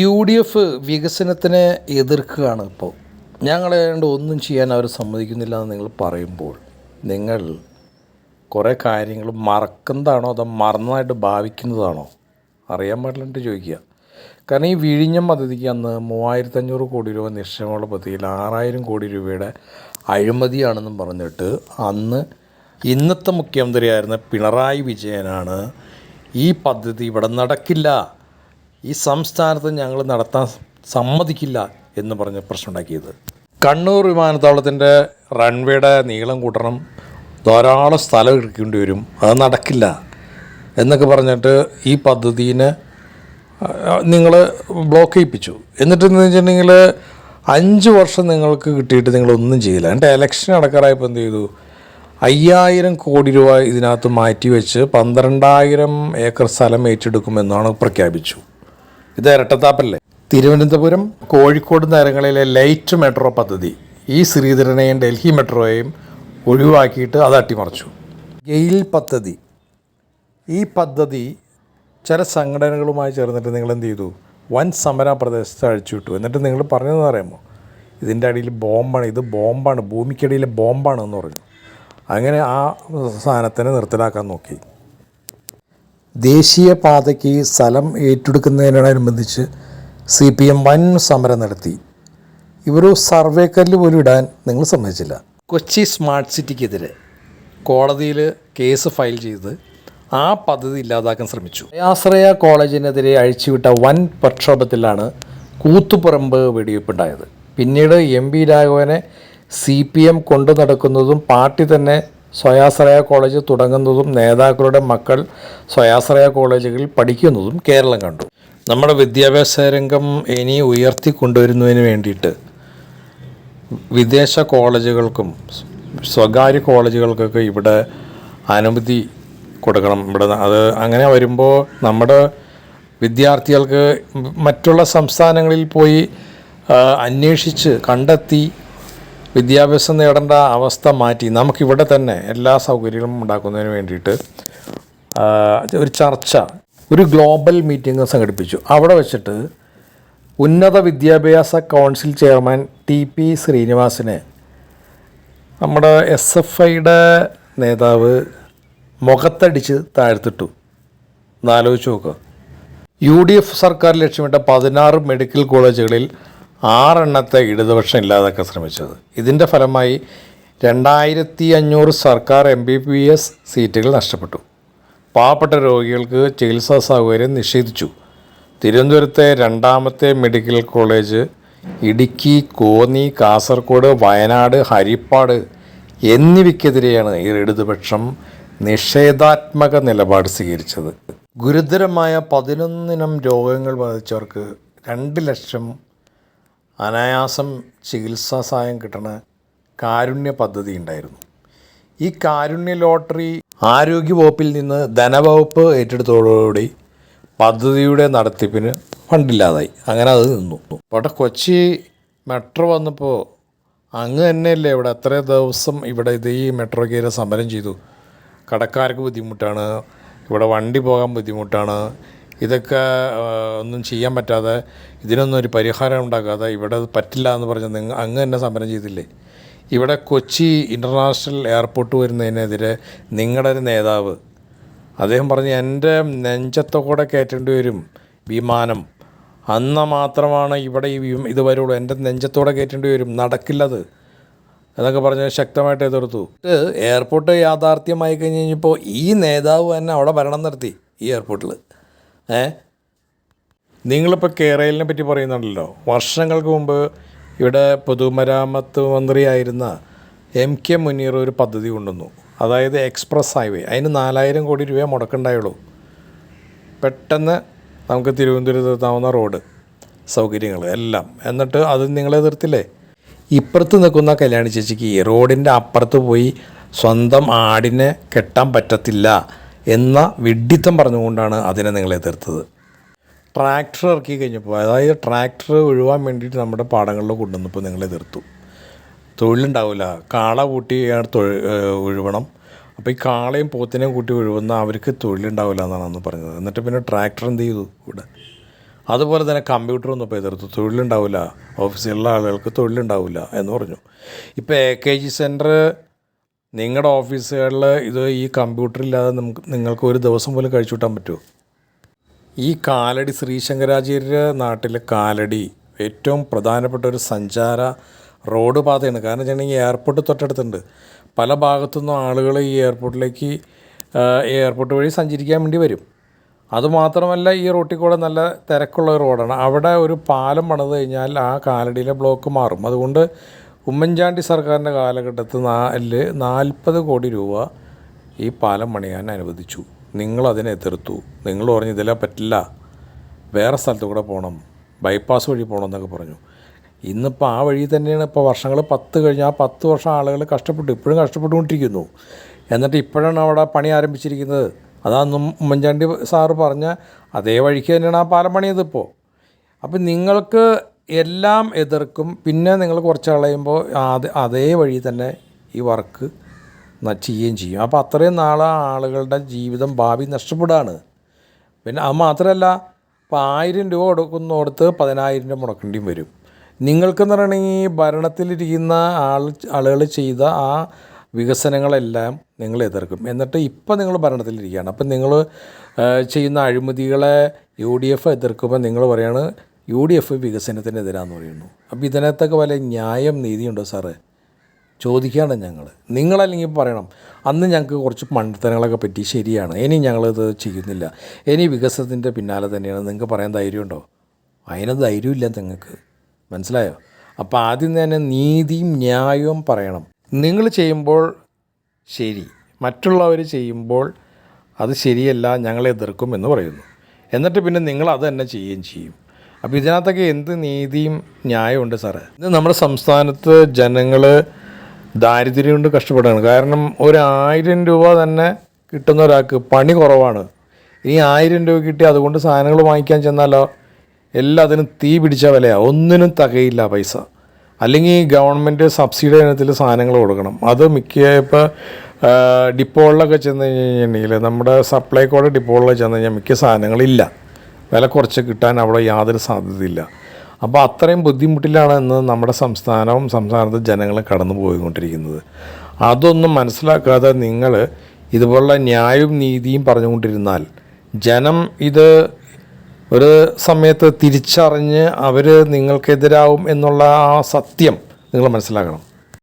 U D F വികസനത്തിനെ എതിർക്കുകയാണ് ഇപ്പോൾ. ഞങ്ങളെ ഒന്നും ചെയ്യാൻ അവർ സമ്മതിക്കുന്നില്ല എന്ന് നിങ്ങൾ പറയുമ്പോൾ നിങ്ങൾ കുറേ കാര്യങ്ങൾ മറക്കുന്നതാണോ അതോ മറന്നതായിട്ട് ഭാവിക്കുന്നതാണോ? അറിയാൻ പാടില്ലാണ്ട് ചോദിക്കുക. കാരണം ഈ വിഴിഞ്ഞം പദ്ധതിക്ക് അന്ന് മൂവായിരത്തഞ്ഞൂറ് കോടി രൂപ നിക്ഷേപമുള്ള പദ്ധതിയിൽ ആറായിരം കോടി രൂപയുടെ അഴിമതിയാണെന്നും പറഞ്ഞിട്ട് അന്ന് ഇന്നത്തെ മുഖ്യമന്ത്രിയായിരുന്ന പിണറായി വിജയനാണ് ഈ പദ്ധതി ഇവിടെ നടക്കില്ല. ഈ സംസ്ഥാനത്ത് ഞങ്ങൾ നടത്താൻ സമ്മതിക്കില്ല എന്ന് പറഞ്ഞ് പ്രശ്നമുണ്ടാക്കിയത്. കണ്ണൂർ വിമാനത്താവളത്തിന്റെ റൺവേയുടെ നീളം കൂട്ടണം ധാരാളം സ്ഥലം എടുക്കേണ്ടി വരും അത് നടക്കില്ല എന്നൊക്കെ പറഞ്ഞിട്ട് ഈ പദ്ധതിനെ നിങ്ങൾ ബ്ലോക്ക് ചെയ്യിപ്പിച്ചു. എന്നിട്ട് എന്ന് വെച്ചിട്ടുണ്ടെങ്കിൽ അഞ്ച് വർഷം നിങ്ങൾക്ക് കിട്ടിയിട്ട് നിങ്ങളൊന്നും ചെയ്യില്ല എന്റെ ഇലക്ഷൻ അടക്കാറായപ്പോൾ എന്ത് ചെയ്തു? അയ്യായിരം കോടി രൂപ ഇതിനകത്ത് മാറ്റി വെച്ച് പന്ത്രണ്ടായിരം ഏക്കർ സ്ഥലം ഏറ്റെടുക്കുമെന്നാണ് പ്രഖ്യാപിച്ചു. ഇത് ഇരട്ടത്താപ്പല്ലേ? തിരുവനന്തപുരം കോഴിക്കോട് നഗരങ്ങളിലെ ലൈറ്റ് മെട്രോ പദ്ധതി ഈ ശ്രീധരനെയും ഡൽഹി മെട്രോയെയും ഒഴിവാക്കിയിട്ട് അത് അട്ടിമറിച്ചു. ഗെയിൽ പദ്ധതി. ഈ പദ്ധതി ചില സംഘടനകളുമായി ചേർന്നിട്ട് നിങ്ങൾ എന്ത് ചെയ്തു? വൻ സമര പ്രദേശത്ത് അഴിച്ചുവിട്ടു. എന്നിട്ട് നിങ്ങൾ പറഞ്ഞതെന്ന് പറയുമ്പോൾ ഇതിന്റെ അടിയിൽ ബോംബാണ്. ഇത് ബോംബാണ്. ഭൂമിക്കടിയിലെ ബോംബാണ് എന്ന് പറഞ്ഞു. അങ്ങനെ ആ സാധനത്തിനെ നിർത്തലാക്കാൻ നോക്കി. ദേശീയപാതയ്ക്ക് സ്ഥലം ഏറ്റെടുക്കുന്നതിനോടനുബന്ധിച്ച് സി പി എം വൻ സമരം നടത്തി. ഇവർ സർവേ കല്ല് പോലും ഇടാൻ നിങ്ങൾ സമ്മതിച്ചില്ല. കൊച്ചി സ്മാർട്ട് സിറ്റിക്കെതിരെ കോടതിയിൽ കേസ് ഫയൽ ചെയ്ത് ആ പദ്ധതി ഇല്ലാതാക്കാൻ ശ്രമിച്ചു. ആശ്രയ കോളേജിനെതിരെ അഴിച്ചുവിട്ട വൻ പ്രക്ഷോഭത്തിലാണ് കൂത്തുപറമ്പ് വെടിവെപ്പുണ്ടായത്. പിന്നീട് എം പി രാഘവനെ സി പി എം കൊണ്ടു നടക്കുന്നതും പാർട്ടി തന്നെ സ്വയാശ്രയ കോളേജ് തുടങ്ങുന്നതും നേതാക്കളുടെ മക്കൾ സ്വയാശ്രയ കോളേജുകളിൽ പഠിക്കുന്നതും കേരളം കണ്ടു. നമ്മുടെ വിദ്യാഭ്യാസ രംഗം ഇനി ഉയർത്തിക്കൊണ്ടുവരുന്നതിന് വേണ്ടിയിട്ട് വിദേശ കോളേജുകൾക്കും സ്വകാര്യ കോളേജുകൾക്കൊക്കെ ഇവിടെ അനുമതി കൊടുക്കണം. ഇവിടെ അത് അങ്ങനെ വരുമ്പോൾ നമ്മുടെ വിദ്യാർത്ഥികൾക്ക് മറ്റുള്ള സംസ്ഥാനങ്ങളിൽ പോയി അന്വേഷിച്ച് കണ്ടെത്തി വിദ്യാഭ്യാസം നേടേണ്ട അവസ്ഥ മാറ്റി നമുക്കിവിടെ തന്നെ എല്ലാ സൗകര്യങ്ങളും ഉണ്ടാക്കുന്നതിന് വേണ്ടിയിട്ട് ഒരു ചർച്ച ഒരു ഗ്ലോബൽ മീറ്റിംഗ് സംഘടിപ്പിച്ചു. അവിടെ വെച്ചിട്ട് ഉന്നത വിദ്യാഭ്യാസ കൗൺസിൽ ചെയർമാൻ ടി പി ശ്രീനിവാസിനെ നമ്മുടെ എസ് എഫ് ഐയുടെ നേതാവ് മുഖത്തടിച്ച് താഴ്ത്തിട്ടു. എന്നാലോചിച്ച് നോക്കുക യു ഡി എഫ് സർക്കാർ ലക്ഷ്യമിട്ട പതിനാറ് മെഡിക്കൽ കോളേജുകളിൽ ആറെണ്ണത്തെ ഇടതുപക്ഷം ഇല്ലാതാക്കാൻ ശ്രമിച്ചത്. ഇതിന്റെ ഫലമായി രണ്ടായിരത്തി അഞ്ഞൂറ് സർക്കാർ എം ബി ബി എസ് സീറ്റുകൾ നഷ്ടപ്പെട്ടു. പാവപ്പെട്ട രോഗികൾക്ക് ചികിത്സാ സൗകര്യം നിഷേധിച്ചു. തിരുവനന്തപുരത്തെ രണ്ടാമത്തെ മെഡിക്കൽ കോളേജ് ഇടുക്കി കോന്നി കാസർഗോഡ് വയനാട് ഹരിപ്പാട് എന്നിവയ്ക്കെതിരെയാണ് ഈ ഇടതുപക്ഷം നിഷേധാത്മക നിലപാട് സ്വീകരിച്ചത്. ഗുരുതരമായ പതിനൊന്നിനം രോഗങ്ങൾ ബാധിച്ചവർക്ക് രണ്ട് ലക്ഷം അനായാസം ചികിത്സാ സഹായം കിട്ടണ കാരുണ്യ പദ്ധതി ഉണ്ടായിരുന്നു. ഈ കാരുണ്യ ലോട്ടറി ആരോഗ്യവകുപ്പിൽ നിന്ന് ധനവകുപ്പ് ഏറ്റെടുത്തോടുകൂടി പദ്ധതിയുടെ നടത്തിപ്പിന് ഫണ്ടില്ലാതായി. അങ്ങനെ അത് നിന്നു. ഇവിടെ കൊച്ചി മെട്രോ വന്നപ്പോൾ അങ്ങ് തന്നെയല്ലേ ഇവിടെ എത്ര ദിവസം ഇവിടെ ഇത് ഈ മെട്രോ കയറി സമരം ചെയ്തു. കടക്കാർക്ക് ബുദ്ധിമുട്ടാണ് ഇവിടെ വണ്ടി പോകാൻ ബുദ്ധിമുട്ടാണ് ഇതൊക്കെ ഒന്നും ചെയ്യാൻ പറ്റാതെ ഇതിനൊന്നും ഒരു പരിഹാരം ഉണ്ടാക്കാതെ ഇവിടെ പറ്റില്ല എന്ന് പറഞ്ഞ് നിങ്ങൾ അങ്ങ് തന്നെ സമരം ചെയ്തില്ലേ? ഇവിടെ കൊച്ചി ഇന്റർനാഷണൽ എയർപോർട്ട് വരുന്നതിനെതിരെ നിങ്ങളുടെ ഒരു നേതാവ് അദ്ദേഹം പറഞ്ഞ് എന്റെ നെഞ്ചത്തെ കൂടെ കയറ്റേണ്ടി വരും വിമാനം. അന്ന് മാത്രമാണ് ഇവിടെ ഈ ഇത് വരുള്ളൂ. എന്റെ നെഞ്ചത്തോടെ കയറ്റേണ്ടി വരും. നടക്കില്ലത്. എന്നൊക്കെ പറഞ്ഞ് ശക്തമായിട്ട് എതിർത്തു. എയർപോർട്ട് യാഥാർത്ഥ്യമായി കഴിഞ്ഞ് കഴിഞ്ഞപ്പോൾ ഈ നേതാവ് തന്നെ അവിടെ ഭരണം നടത്തി ഈ എയർപോർട്ടിൽ ഏ? നിങ്ങളിപ്പോൾ കേരളിനെ പറ്റി പറയുന്നുണ്ടല്ലോ. വർഷങ്ങൾക്ക് മുമ്പ് ഇവിടെ പൊതുമരാമത്ത് മന്ത്രിയായിരുന്ന എം കെ മുനീർ ഒരു പദ്ധതി കൊണ്ടുവന്നു. അതായത് എക്സ്പ്രസ് ഹൈവേ. അതിന് നാലായിരം കോടി രൂപ മുടക്കുണ്ടായുള്ളൂ. പെട്ടെന്ന് നമുക്ക് തിരുവനന്തപുരത്ത് എത്താവുന്ന റോഡ് സൗകര്യങ്ങൾ എല്ലാം. എന്നിട്ട് അത് നിങ്ങളെ എതിർത്തില്ലേ? ഇപ്പുറത്ത് നിൽക്കുന്ന കല്യാണി ചേച്ചിക്ക് റോഡിന്റെ അപ്പുറത്ത് പോയി സ്വന്തം ആടിനെ കെട്ടാൻ പറ്റത്തില്ല. എന്ന വിഡ്ഢിത്തം പറഞ്ഞുകൊണ്ടാണ് അതിനെ നിങ്ങളെ എതിർത്തത്. ട്രാക്ടർ ഇറക്കി കഴിഞ്ഞപ്പോൾ അതായത് ട്രാക്ടർ ഒഴിവാൻ വേണ്ടിയിട്ട് നമ്മുടെ പാടങ്ങളിൽ കൊണ്ടുവന്നപ്പോൾ നിങ്ങളെ എതിർത്തു. തൊഴിലുണ്ടാവില്ല. കാള കൂട്ടി ഒഴുവണം. അപ്പോൾ ഈ കാളയും പോത്തിനെയും കൂട്ടി ഒഴുകുന്ന അവർക്ക് തൊഴിലുണ്ടാവില്ല എന്നാണ് അന്ന് പറഞ്ഞത്. എന്നിട്ട് പിന്നെ ട്രാക്ടർ എന്ത് ചെയ്തു ഇവിടെ? അതുപോലെ തന്നെ കമ്പ്യൂട്ടർ ഒന്നും ഇപ്പോൾ എതിർത്തു. തൊഴിലുണ്ടാവില്ല. ഓഫീസിലുള്ള ആളുകൾക്ക് തൊഴിലുണ്ടാവില്ല എന്ന് പറഞ്ഞു. ഇപ്പോൾ എ കെ ജി സെന്റർ നിങ്ങളുടെ ഓഫീസുകളിൽ ഇത് ഈ കമ്പ്യൂട്ടറില്ലാതെ നമുക്ക് നിങ്ങൾക്ക് ഒരു ദിവസം പോലും കഴിച്ചു കൂട്ടാൻ പറ്റുമോ ഈ കാലടി ശ്രീശങ്കരാചാര്യ നാട്ടിലെ കാലടി ഏറ്റവും പ്രധാനപ്പെട്ട ഒരു സഞ്ചാര റോഡ് പാതയാണ്. കാരണം വെച്ചിട്ടുണ്ടെങ്കിൽ എയർപോർട്ട് തൊട്ടടുത്തുണ്ട്. പല ഭാഗത്തുനിന്നും ആളുകൾ ഈ എയർപോർട്ടിലേക്ക് എയർപോർട്ട് വഴി സഞ്ചരിക്കാൻ വേണ്ടി വരും. അതുമാത്രമല്ല ഈ റോട്ടിൽ കൂടെ നല്ല തിരക്കുള്ള റോഡാണ്. അവിടെ ഒരു പാലം പണിത് കഴിഞ്ഞാൽ ആ കാലടിയിലെ ബ്ലോക്ക് മാറും. അതുകൊണ്ട് ഉമ്മൻചാണ്ടി സർക്കാരിന്റെ കാലഘട്ടത്തിൽ നാല് നാൽപ്പത് കോടി രൂപ ഈ പാലം പണിയാൻ അനുവദിച്ചു. നിങ്ങളതിനെ എതിർത്തു. നിങ്ങൾ പറഞ്ഞു ഇതിലെ പറ്റില്ല. വേറെ സ്ഥലത്ത് കൂടെ പോകണം. ബൈപ്പാസ് വഴി പോകണം എന്നൊക്കെ പറഞ്ഞു. ഇന്നിപ്പോൾ ആ വഴി തന്നെയാണ് ഇപ്പോൾ വർഷങ്ങൾ പത്ത് കഴിഞ്ഞ് ആ പത്ത് വർഷം ആളുകൾ കഷ്ടപ്പെട്ടു. ഇപ്പോഴും കഷ്ടപ്പെട്ടുകൊണ്ടിരിക്കുന്നു. എന്നിട്ട് ഇപ്പോഴാണ് അവിടെ പണി ആരംഭിച്ചിരിക്കുന്നത്. അതാണ് ഉമ്മൻചാണ്ടി സാറ് പറഞ്ഞ അതേ വഴിക്ക് തന്നെയാണ് ആ പാലം പണിയത് ഇപ്പോൾ. അപ്പം നിങ്ങൾക്ക് എല്ലാം എതിർക്കും. പിന്നെ നിങ്ങൾ കുറച്ച് കളയുമ്പോൾ അത് അതേ വഴി തന്നെ ഈ വർക്ക് ചെയ്യുകയും ചെയ്യും. അപ്പോൾ അത്രയും നാളെ ആളുകളുടെ ജീവിതം ഭാവി നഷ്ടപ്പെടുകയാണ്. പിന്നെ അത് മാത്രമല്ല ഇപ്പോൾ ആയിരം രൂപ കൊടുക്കുന്നിടത്ത് പതിനായിരം രൂപ മുടക്കേണ്ടിയും വരും. നിങ്ങൾക്കെന്ന് പറയണമെങ്കിൽ ഭരണത്തിലിരിക്കുന്ന ആൾ ആളുകൾ ചെയ്ത ആ വികസനങ്ങളെല്ലാം നിങ്ങൾ എതിർക്കും. എന്നിട്ട് ഇപ്പം നിങ്ങൾ ഭരണത്തിലിരിക്കുകയാണ്. അപ്പം നിങ്ങൾ ചെയ്യുന്ന അഴിമതികളെ യു ഡി എഫ് എതിർക്കുമ്പോൾ നിങ്ങൾ പറയാണ് യു ഡി എഫ് വികസനത്തിനെതിരാന്ന് പറയുന്നു. അപ്പോൾ ഇതിനകത്തൊക്കെ വല്ല ന്യായം നീതിയുണ്ടോ സാറേ? ചോദിക്കുകയാണ് ഞങ്ങൾ നിങ്ങളല്ലെങ്കിൽ പറയണം അന്ന് ഞങ്ങൾക്ക് കുറച്ച് മണ്ടത്തനങ്ങളൊക്കെ പറ്റി ശരിയാണ്. ഇനി ഞങ്ങളിത് ചെയ്യുന്നില്ല. ഇനി വികസനത്തിന്റെ പിന്നാലെ തന്നെയാണ്. നിങ്ങൾക്ക് പറയാൻ ധൈര്യമുണ്ടോ? അതിന് ധൈര്യമില്ല നിങ്ങൾക്ക്. മനസ്സിലായോ? അപ്പോൾ ആദ്യം തന്നെ നീതിയും ന്യായവും പറയണം. നിങ്ങൾ ചെയ്യുമ്പോൾ ശരി. മറ്റുള്ളവർ ചെയ്യുമ്പോൾ അത് ശരിയല്ല ഞങ്ങളെ എതിർക്കും എന്ന് പറയുന്നു. എന്നിട്ട് പിന്നെ നിങ്ങൾ അത് തന്നെ ചെയ്യുകയും ചെയ്യും. അപ്പോൾ ഇതിനകത്തൊക്കെ എന്ത് നീതിയും ന്യായമുണ്ട് സാറേ? ഇത് നമ്മുടെ സംസ്ഥാനത്ത് ജനങ്ങൾ ദാരിദ്ര്യം കൊണ്ട് കഷ്ടപ്പെടുകയാണ്. കാരണം ഒരു ആയിരം രൂപ തന്നെ കിട്ടുന്ന ഒരാൾക്ക് പണി കുറവാണ്. ഈ ആയിരം രൂപ കിട്ടി അതുകൊണ്ട് സാധനങ്ങൾ വാങ്ങിക്കാൻ ചെന്നാലോ? എല്ലാത്തിനും തീ പിടിച്ച വിലയാണ് ഒന്നിനും തകയില്ല പൈസ. അല്ലെങ്കിൽ ഗവൺമെന്റ് സബ്സിഡി ഇനത്തിൽ സാധനങ്ങൾ കൊടുക്കണം. അത് മിക്ക ഇപ്പോൾ ഡിപ്പോകളിലൊക്കെ ചെന്ന് കഴിഞ്ഞിട്ടുണ്ടെങ്കിൽ നമ്മുടെ സപ്ലൈക്കോടെ ഡിപ്പോകളിൽ ചെന്ന് കഴിഞ്ഞാൽ മിക്ക സാധനങ്ങളില്ല. വില കുറച്ച് കിട്ടാൻ അവിടെ യാതൊരു സാധ്യതയില്ല. അപ്പോൾ അത്രയും ബുദ്ധിമുട്ടിലാണ് ഇന്ന് നമ്മുടെ സംസ്ഥാനവും സംസ്ഥാനത്തെ ജനങ്ങളും കടന്നു പോയിക്കൊണ്ടിരിക്കുന്നത്. അതൊന്നും മനസ്സിലാക്കാതെ നിങ്ങൾ ഇതുപോലുള്ള ന്യായവും നീതിയും പറഞ്ഞുകൊണ്ടിരുന്നാൽ ജനം ഇത് ഒരു സമയത്ത് തിരിച്ചറിഞ്ഞ് അവർ നിങ്ങൾക്കെതിരാവും എന്നുള്ള ആ സത്യം നിങ്ങൾ മനസ്സിലാക്കണം.